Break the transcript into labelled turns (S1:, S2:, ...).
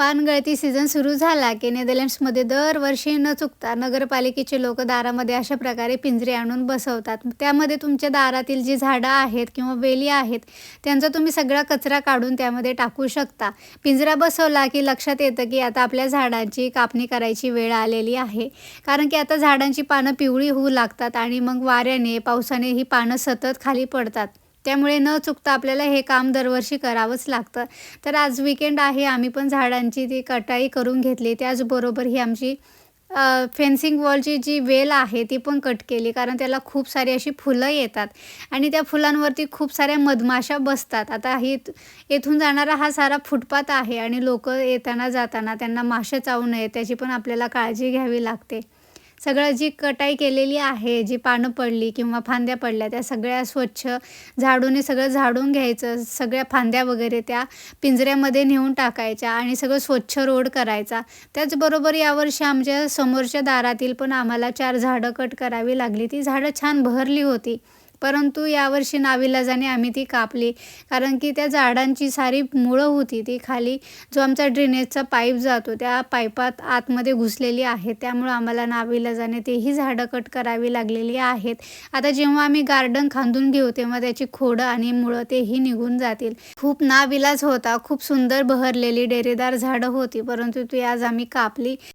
S1: पानगळती सीझन सुरू झाला. की नेदरलँड्समध्ये दरवर्षी न चुकता नगरपालिकेचे लोक दारामध्ये अशा प्रकारे पिंजरे आणून बसवतात. त्यामध्ये तुमच्या दारातील जी झाडं आहेत किंवा वेली आहेत त्यांचा तुम्ही सगळा कचरा काढून त्यामध्ये टाकू शकता. पिंजरा बसवला की लक्षात येतं की आता आपल्या झाडांची कापणी करायची वेळ आलेली आहे. कारण की आता झाडांची पानं पिवळी होऊ लागतात आणि मग वाऱ्याने पावसाने ही पानं सतत खाली पडतात. त्यामुळे न चुकता आपल्याला हे काम दरवर्षी करावंच लागतं. तर आज विकेंड आहे आम्ही पण झाडांची ती कटाई करून घेतली. त्याचबरोबर ही आमची फेन्सिंग वॉलची जी वेल आहे ती पण कट केली. कारण त्याला खूप सारी अशी फुलं येतात. आणि त्या फुलांवरती खूप साऱ्या मधमाशा बसतात. आता ही येथून जाणारा हा सारा फुटपाथ आहे आणि लोक येताना जाताना त्यांना माशा चावू नये त्याची पण आपल्याला काळजी घ्यावी लागते. सगळं जी कटाई केलेली आहे जी पानं पडली किंवा फांद्या पडल्या त्या सगळ्या स्वच्छ झाडूने सगळं झाडून घ्यायचं सगळ्या फांद्या वगैरे त्या पिंजऱ्यामध्ये नेऊन टाकायच्या आणि सगळं स्वच्छ रोड करायचा. त्याचबरोबर यावर्षी आमच्या समोरच्या दारातील पण आम्हाला चार झाडं कट करावी लागली. ती झाडं छान बहरली होती. परंतु यावर्षी नाविलाजाने आम्ही ती कापली. कारण की त्या झाडांची सारी मुळं होती. ती खाली जो आमचा ड्रेनेजचा पाईप जातो त्या पाईपात आतमध्ये घुसलेली आहे. त्यामुळं आम्हाला नाविलाजाने तेही झाडं कट करावी लागलेली आहेत. आता जेव्हा आम्ही गार्डन खांदून घेऊ तेव्हा त्याची खोडं आणि मुळं तेही निघून जातील. खूप नाविलाज होता. खूप सुंदर बहरलेली डेरेदार झाडं होती परंतु ती आज आम्ही कापली.